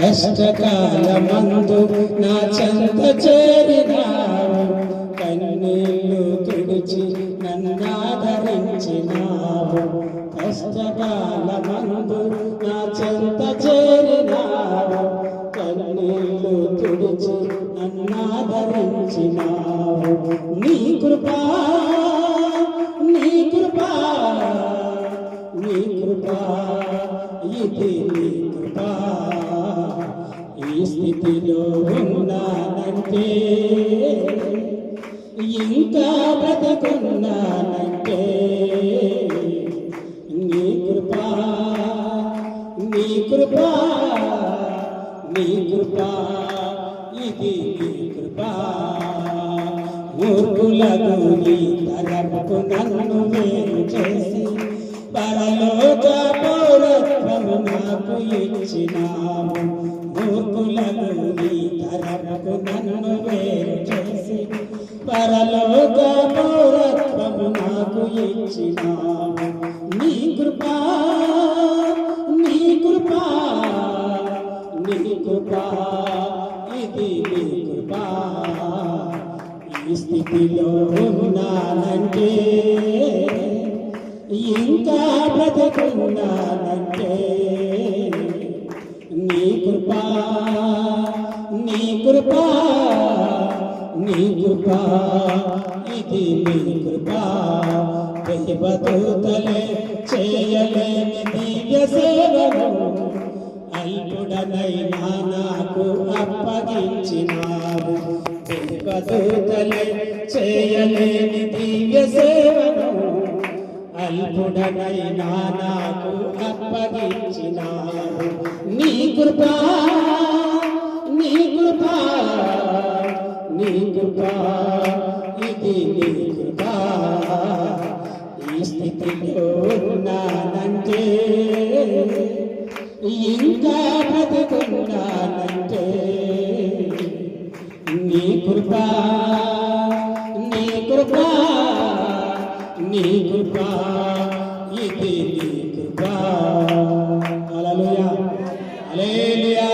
కష్టకాలమందు నా చెంత చేరినావు. కన్నీళ్ళు తుడిచి నన్నాదరించినావు. కష్టకాలమందు నా చెంత చేరినావు. కన్నీళ్ళు తుడిచి నన్నాదరించినావు. నీ కృపా ఇది కృపా. ఈ స్థితిలో ఉన్నానంటే ఇంకా బ్రతకున్నానంటే నీ కృపా నీ కృపా నీ కృపా ఇది నీ కృపా. మూర్ఖులకు నీ తరపు నన్ను వేరు చేసి పరలోక పౌరత్వము నాకు ఇచ్చినాము గోకులను నీ తరపు నన్ను వేరు చేసి పరలోక పౌరత్వము నాకు ఇచ్చినాము. నీ కృపా నీ కృపా నీ కృపా ఇది నీ కృపా. ఈ స్థితిలో ఉన్నానంటే ఇంకా బ్రతకున్నానంటే నీ కృపా నీ కృపా నీ కృపా ఇది నీ కృపా. దైవదూతలే చేయలేని దివ్య సేవను అల్పుడనైనా నాకు అప్పగించినావు. దేవదూతలే చేయలేని దివ్య సేవను అల్పుడనైనా నాకు అప్పగించినారు. నీ కృపా నీ కృపా నీ కృపా ఇది నీ కృపా. ఈ స్థితిలో ఉన్నానంటే ఇంకా బ్రతుకున్నానంటే నీ కృపా నీ కృపా. నీ కృపా ఇది నీ కృపా హల్లెలూయా హల్లెలూయా